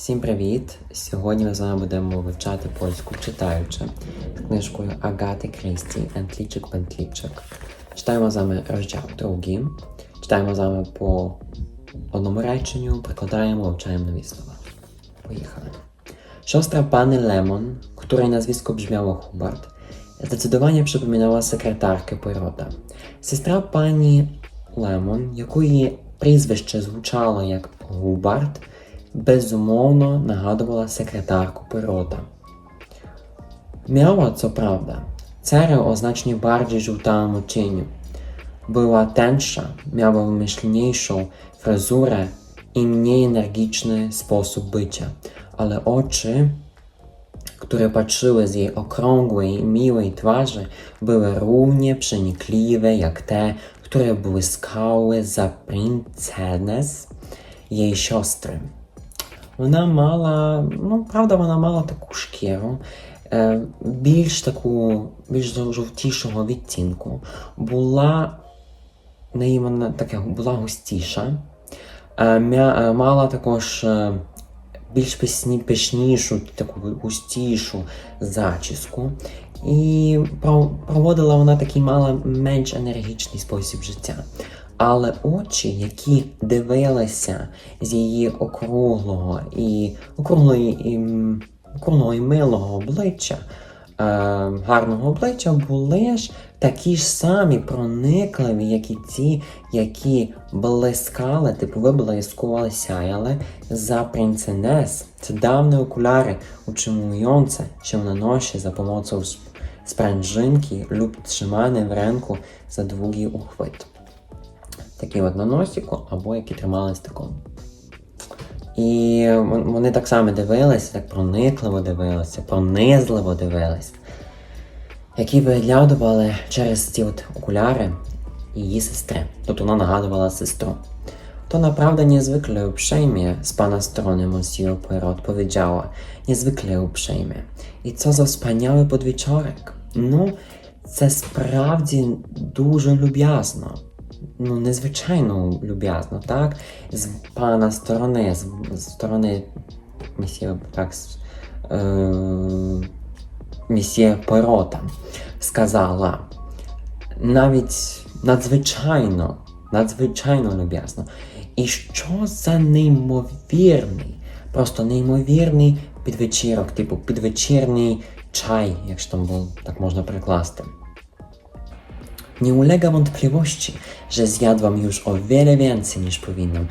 Всім привіт! Сьогодні ми з вами будемо вивчати польську читаючи з книжкою Агати Крісті Ентлічик Пентлічик. Читаємо з вами розділ другий. Читаємо з вами по одному реченню, прикладаємо, wywczaємо нові слова. Поїхали. Siostra pani Lemon, której nazwisko brzmiało Hubert, zdecydowanie przypominała sekretarkę Poirota. Сестра пані Лемон, якої прізвище звучало як Губарт, безумовно нагадувала секретарку Пирота. Miała, co prawda, cerę o znacznie bardziej żółtałym odcieniu. Była tęższa, miała wymyślniejszą fryzurę i mniej energiczny sposób bycia, ale oczy, które patrzyły z jej okrągłej, miłej twarzy, były równie przenikliwe jak te, które błyskały za princenes jej siostry. Вона мала, ну, правда, вона мала таку шкіру, е, більш таку, більш жовтішого відтінку. Була неї вона таке була густіша, е, е, мала також більш пісні, пишнішу, таку густішу зачіску. І проводила вона такий мала менш енергічний спосіб життя. Але очі, які дивилися з її округлого і округлої і, округлого і милого обличчя, е, гарного обличчя, були ж такі ж самі проникливі, як і ті, які блискали, типу виблискували, сяяли за принценес. Це давні окуляри, utrzymujące się na nosie za pomocą sp- sprężynki lub trzymane w ręku za długi uchwyt. Такі от на носіку, або які тримались таку. І вони так само дивилися, так проникливо дивилися, пронизливо дивились, які виглядували через ці от окуляри її сестри. Тобто вона нагадувала сестру. To naprawdę niezwykle uprzejmie z pana strony, Monsieur Poirot powiedziała. Niezwykle uprzejmie. I co za wspaniały podwieczorek. Ну, це справді дуже люб'язно. Ну, незвичайно люб'язно, так? З пана сторони, з, сторони місьє, так, е, місьє Пойрота сказала. Навіть надзвичайно, надзвичайно люб'язно. І що за неймовірний, просто неймовірний підвечірок, типу підвечірний czaj, якщо там було, так можна перекласти. Nie ulega wątpliwości, że zjadłam już o wiele więcej niż powinnam.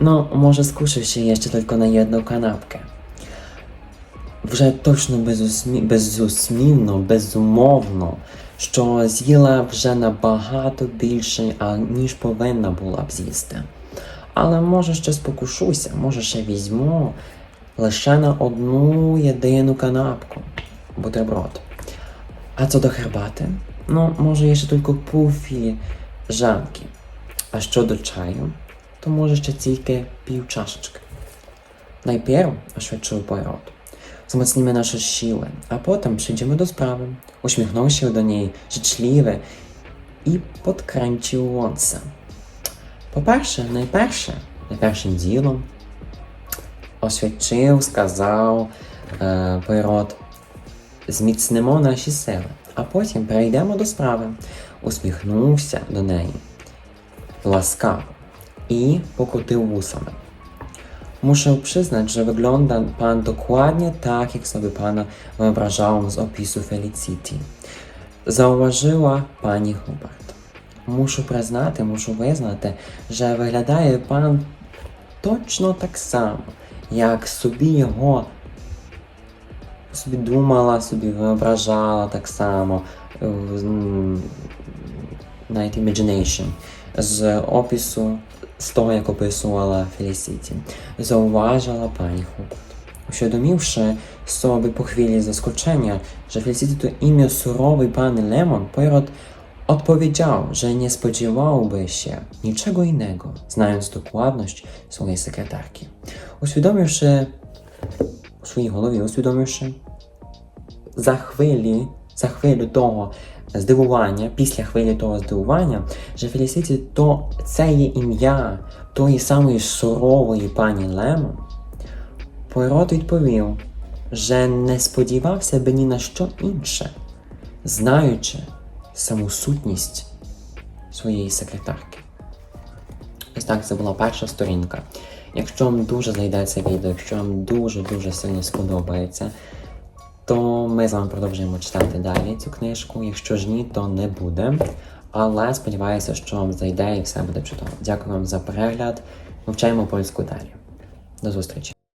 No, może skuszę się jeszcze tylko na jedną kanapkę. Вже точно безусмі... безусмінно, що з'їла вже набагато більше, ніж повинна була б з'їсти. Але може ще спокушуся, може ще візьму лише на одну єдину канапку, бутерброд. A co do herbaty? no może jeszcze tylko pół filiżanki. A co do czaju, to może jeszcze tylko pił czaszeczkę. Najpierw, oświadczył Poirot, wzmocnimy nasze siły, a potem przejdziemy do sprawy. Uśmiechnął się do niej życzliwie i podkręcił łące. Po pierwsze, najpierwsze, najpierwszym dziełem oświadczył, skazał e, Poirot, зміцнимо наші сили, а потім перейдемо до справи. Усміхнувся до неї ласкаво i pokrył włosami. Muszę przyznać, że wygląda pan dokładnie tak, jak sobie pana wyobrażałam z opisu Felicity. Zauważyła pani Hubert. Muszę przyznać, muszę wyznać, że wyglądaje pan точно так само, як собі його собі думала, собі виображала так само, е, навіть imagination, з опису, з того, як описувала Фелісіті. Зауважила пані Хуберт. Uświadomiwszy sobie po chwili zaskoczenia, że Felicity to imię surowej pani Lemon, Poirot odpowiedział, że nie spodziewałby się niczego innego, znając dokładność swojej sekretarki. Uświadomiwszy у своїй голові, усвідомивши за хвилі, за хвилю того здивування, після хвилі того здивування, що Фелісіті то це є ім'я тої самої сурової пані Лемон, Пойрот відповів, що не сподівався би ні на що інше, знаючи саму сутність своєї секретарки. Ось так це була перша сторінка. Якщо вам дуже зайде це відео, якщо вам дуже-дуже сильно сподобається, то ми з вами продовжуємо читати далі цю книжку. Якщо ж ні, то не буде. Але сподіваюся, що вам зайде і все буде чудово. Дякую вам за перегляд. Вивчаємо польську далі. До зустрічі!